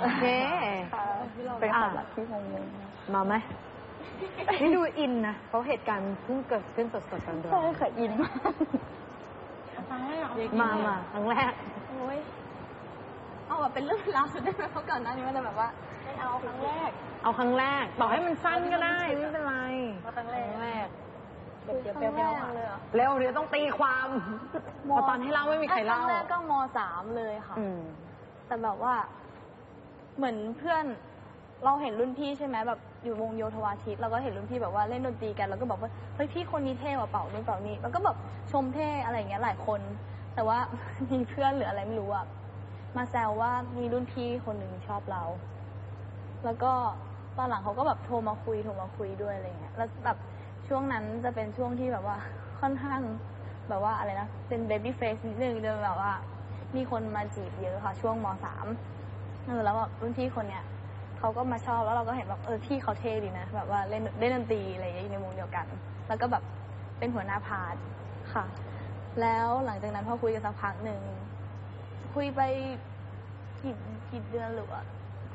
โอเคไปอ่านที่งงมาไหมนี่ดูอินนะเพราะเหตุการณ์เพิ่งเกิดขึ้นสดๆร้อนใช่ค่ะอินมากๆมามาครั้งแรกโอ้ยเอาแบบเป็นเรื่องราวสุดได้ไหมเพราะก่อนหน้านี้มันจะแบบว่าไม่เอาครั้งแรก เอาครั้งแรกต่อให้มันสั้นก็ได้ไม่เป็นไรเอาครั้งแรกแรกเดี๋ยวเดี๋ยวเปรี้ยวๆเลยเหรอเร็วเดี๋ยวต้องตีความเพอตอนให้เล่าไม่มีใครเล่าครั้งแรกก็มสามเลยค่ะอืมแต่แบบว่า เหมือนเพื่อนเราเห็นรุ่นพี่ใช่ไหมแบบอยู่วงโยธวาทิตเราก็เห็นรุ่นพี่แบบว่าเล่นดนตรีกันแล้วก็บอกว่าเฮ้ยพี่คนนี้เท่กว่าเป่านู่นเป่านี่แล้วก็แบบชมเท่อะไรอย่างเงี้ยหลายคน แต่ว่ามีเพื่อนหรืออะไรไม่รู้อะมาแซวว่ามีรุ่นพี่คนหนึ่งชอบเรา แล้วก็ตอนหลังเขาก็แบบโทรมาคุยโทรมาคุยด้วยอะไรเงี้ยแล้วแบบช่วงนั้นจะเป็นช่วงที่แบบว่าค่อนข้างแบบว่าอะไรนะเป็นเบบี้เฟสนิดนึงเลยแบบว่า มีคนมาจีบเยอะค่ะ ช่วงมสาม เออแล้วแบบรุ่นพี่คนเนี้ยเขาก็มาชอบแล้วเราก็เห็นแบบเออพี่เขาเท่ดีนะแบบว่าเล่นเล่นดนตรีอะไรอย่างเงี้ยอยู่ในวงเดียวกัน แล้วก็แบบเป็นหัวหน้าพาร์ทค่ะ แล้วหลังจากนั้นพอคุยกันสักพักหนึ่งคุยไปกี่กี่เดือนหรือว่า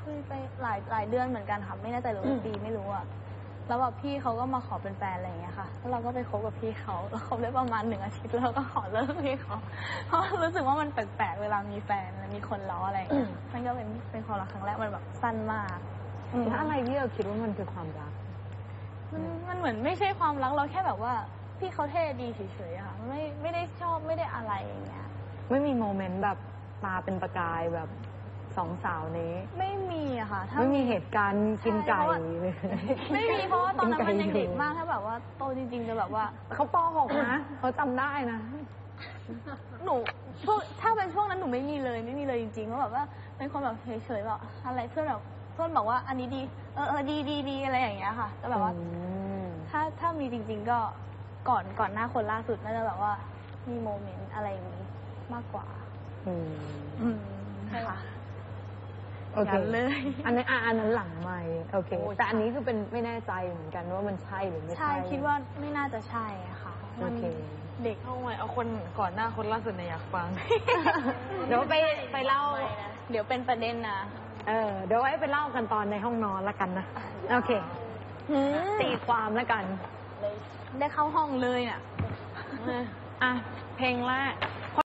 คุยไปหลายหลายเดือนเหมือนกันค่ะไม่แน่ใจหรือว่าปีไม่รู้อะ แล้วแบบพี่เขาก็มาขอเป็นแฟนอะไรอย่างเงี้ยค่ะแล้วเราก็ไปคบกับพี่เขาแล้วคบได้ประมาณหนึ่งอาทิตย์แล้วเราก็ขอเลิกพี่เขาเพราะรู้สึกว่ามันแปลกๆเวลามีแฟนแล้วมีคนล้ออะไรอย่างเงี้ยมันก็เป็นเป็นความรักครั้งแรกมันแบบสั้นมากอืมแล้วอะไรที่เราคิดว่ามันคือความรัก มันมันเหมือนไม่ใช่ความรักเราแค่แบบว่า พี่เขาเท่ดีเฉยๆอะค่ะไม่ไม่ได้ชอบไม่ได้อะไรอย่างเงี้ยไม่มีโมเมนต์แบบตาเป็นประกายแบบสองสาวนี้ ไม่มีอะค่ะ ถ้าไม่มีเหตุการณ์กินไก่ใช่เพราะว่าเลยไม่มีเพราะว่าตอนนั้นมันยังเด็กอยู่มากถ้าแบบว่าโตจริง ๆ จะแบบว่าเขาปหกนะเขาจำได้นะ หนูช่วงถ้าเป็นช่วงนั้นหนูไม่มีเลยไม่มีเลยจริงๆเพราะแบบว่าเป็นคนแบบเฉยๆแบบอะไรเพื่อนแบบเพื่อนบอกว่าอันนี้ดี เออเออดีดีดีอะไรอย่างเงี้ยค่ะแต่แบบว่าอืมถ้าถ้ามีจริง ๆ ก็ก่อนก่อนหน้าคนล่าสุดน่าจะแบบว่ามีโมเมนต์อะไรอย่างนี้มากกว่า อืมอืมค่ะ โอเคอย่างนั้นเลยอันนั้นอะอันนั้นหลังไม่โอเค โอ้ย แต่อันนี้คือเป็นไม่แน่ใจเหมือนกันว่ามันใช่หรือไม่ใช่ใช่คิดว่าไม่น่าจะใช่อะค่ะโอมันเค เด็ก เอาไว้เอาคนก่อนหน้าคนล่าสุดเนี่ยอยากฟัง เดี๋ยวไปไปเล่า เดี๋ยวเป็นประเด็นนะเออเดี๋ยวไว้ไปเล่ากันตอนในห้องนอนละกันนะ โอเคตีความละกัน ได้เข้าห้องเลยน่ะ อะ เพลงแรก